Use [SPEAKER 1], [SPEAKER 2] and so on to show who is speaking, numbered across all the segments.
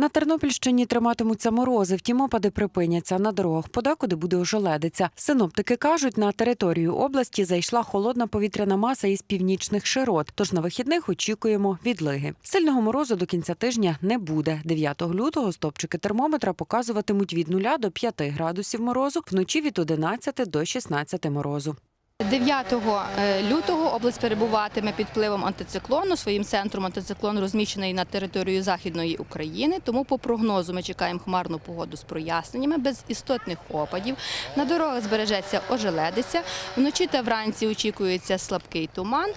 [SPEAKER 1] На Тернопільщині триматимуться морози, втім опади припиняться. На дорогах подекуди буде ожеледиця. Синоптики кажуть, на територію області зайшла холодна повітряна маса із північних широт. Тож на вихідних очікуємо відлиги. Сильного морозу до кінця тижня не буде. 9 лютого стопчики термометра показуватимуть від 0 до 5 градусів морозу, вночі від 11 до 16 морозу.
[SPEAKER 2] 9 е, лютого область перебуватиме під впливом антициклону. Своїм центром антициклон розміщений на територію Західної України. Тому по прогнозу ми чекаємо хмарну погоду з проясненнями, без істотних опадів. На дорогах збережеться ожеледиця. Вночі та вранці очікується слабкий туман.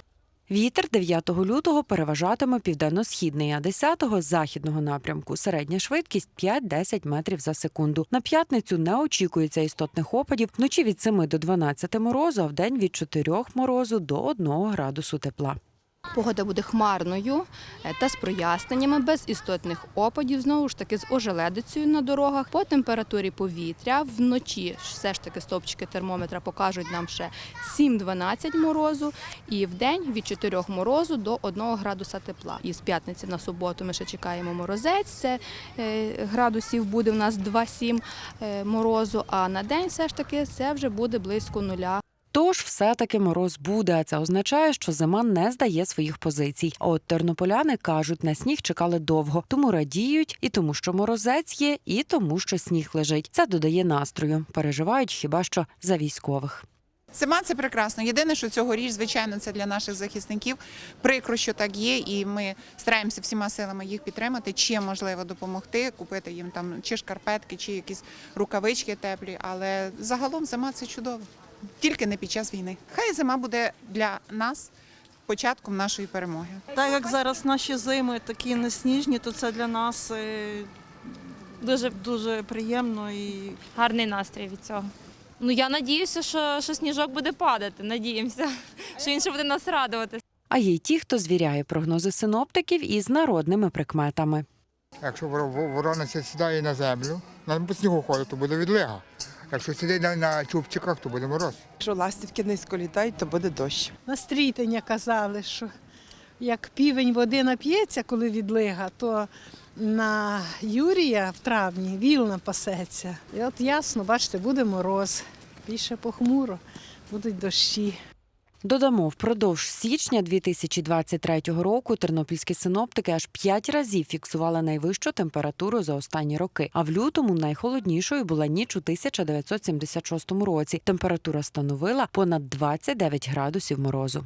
[SPEAKER 1] Вітер 9 лютого переважатиме південно-східний, а 10-го – західного напрямку. Середня швидкість 5-10 метрів за секунду. На п'ятницю не очікується істотних опадів. Вночі від 7 до 12 морозу, а в день від 4 морозу до 1 градусу тепла.
[SPEAKER 2] Погода буде хмарною е, та з проясненнями, без істотних опадів, знову ж таки з ожеледицею на дорогах. По температурі повітря вночі все ж таки стовпчики термометра покажуть нам ще 7-12 морозу, і в день від 4 морозу до 1 градуса тепла. І з п'ятниці на суботу ми ще чекаємо морозець. Це е, градусів буде у нас 2-7 е, морозу. А на день все ж таки це вже буде близько нуля.
[SPEAKER 1] Тож все-таки мороз буде, це означає, що зима не здає своїх позицій. А от тернополяни кажуть, на сніг чекали довго, тому радіють і тому, що морозець є, і тому, що сніг лежить. Це додає настрою. Переживають хіба що за військових.
[SPEAKER 3] Зима це прекрасно. Єдине, що цьогоріч, звичайно, це для наших захисників. Прикро, що так є, і ми стараємося всіма силами їх підтримати, чим можливо допомогти, купити їм там чи шкарпетки, чи якісь рукавички теплі. Але загалом зима це чудово, тільки не під час війни. Хай зима буде для нас початком нашої перемоги.
[SPEAKER 4] Так як зараз наші зими такі несніжні, то це для нас е, дуже дуже приємно і
[SPEAKER 5] гарний настрій від цього. Ну я надіюся, що, що сніжок буде падати. Надіємося, що він ще буде нас радувати.
[SPEAKER 1] А є й ті, хто звіряє прогнози синоптиків із народними прикметами.
[SPEAKER 6] Якщо воро- во- ворона сі- сідає на землю, на по снігу ходить, то буде відлига. Якщо сидить на, на чубчиках, то буде мороз.
[SPEAKER 7] Якщо ластівки низько літають, то буде дощ.
[SPEAKER 8] На стрітення казали, що як півень води нап'ється, коли відлига, то на Юрія в травні вілна пасеться. І от ясно, бачите, буде мороз, більше похмуро, будуть дощі.
[SPEAKER 1] Додамо, впродовж січня 2023 року тернопільські синоптики аж п'ять разів фіксували найвищу температуру за останні роки. А в лютому найхолоднішою була ніч у 1976 році. Температура становила понад 29 градусів морозу.